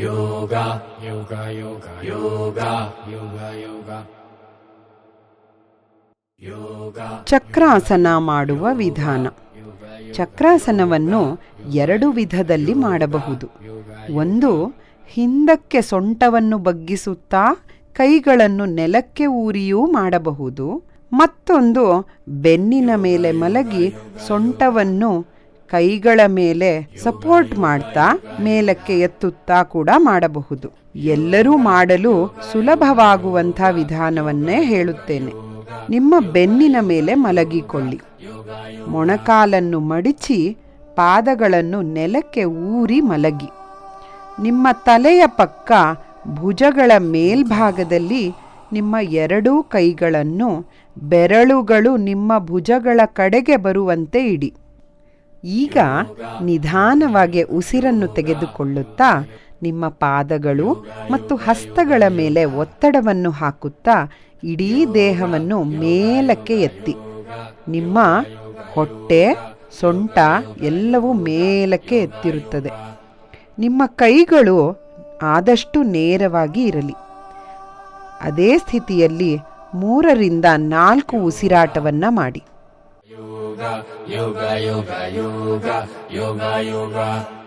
yoga, yoga, yoga, yoga, yoga, yoga. Yoga, chakrasana ಮಾಡುವ ವಿಧಾನ. ಚಕ್ರಾಸನವನ್ನು ಎರಡು ವಿಧದಲ್ಲಿ ಮಾಡಬಹುದು. ಒಂದು ಹಿಂದಕ್ಕೆ ಸೊಂಟವನ್ನು ಬಗ್ಗಿಸುತ್ತಾ ಕೈಗಳನ್ನು ನೆಲಕ್ಕೆ ಊರಿಯೂ ಮಾಡಬಹುದು. ಮತ್ತೊಂದು ಬೆನ್ನಿನ ಮೇಲೆ ಮಲಗಿ ಸೊಂಟವನ್ನು ಕೈಗಳ ಮೇಲೆ ಸಪೋರ್ಟ್ ಮಾಡ್ತಾ ಮೇಲಕ್ಕೆ ಎತ್ತುತ್ತಾ ಕೂಡ ಮಾಡಬಹುದು. ಎಲ್ಲರೂ ಮಾಡಲು ಸುಲಭವಾಗುವಂಥ ವಿಧಾನವನ್ನೇ ಹೇಳುತ್ತೇನೆ. ನಿಮ್ಮ ಬೆನ್ನಿನ ಮೇಲೆ ಮಲಗಿಕೊಳ್ಳಿ. ಮೊಣಕಾಲನ್ನು ಮಡಿಚಿ ಪಾದಗಳನ್ನು ನೆಲಕ್ಕೆ ಊರಿ ಮಲಗಿ. ನಿಮ್ಮ ತಲೆಯ ಪಕ್ಕ ಭುಜಗಳ ಮೇಲ್ಭಾಗದಲ್ಲಿ ನಿಮ್ಮ ಎರಡೂ ಕೈಗಳನ್ನು ಬೆರಳುಗಳು ನಿಮ್ಮ ಭುಜಗಳ ಕಡೆಗೆ ಬರುವಂತೆ ಇಡಿ. ಈಗ ನಿಧಾನವಾಗಿ ಉಸಿರನ್ನು ತೆಗೆದುಕೊಳ್ಳುತ್ತಾ ನಿಮ್ಮ ಪಾದಗಳು ಮತ್ತು ಹಸ್ತಗಳ ಮೇಲೆ ಒತ್ತಡವನ್ನು ಹಾಕುತ್ತಾ ಇಡೀ ದೇಹವನ್ನು ಮೇಲಕ್ಕೆ ಎತ್ತಿ. ನಿಮ್ಮ ಹೊಟ್ಟೆ, ಸೊಂಟ ಎಲ್ಲವೂ ಮೇಲಕ್ಕೆ ಎತ್ತಿರುತ್ತದೆ. ನಿಮ್ಮ ಕೈಗಳು ಆದಷ್ಟು ನೇರವಾಗಿ ಇರಲಿ. ಅದೇ ಸ್ಥಿತಿಯಲ್ಲಿ ಮೂರರಿಂದ ನಾಲ್ಕು ಉಸಿರಾಟವನ್ನು ಮಾಡಿ. Yoga, yoga, yoga, yoga, yoga, yoga.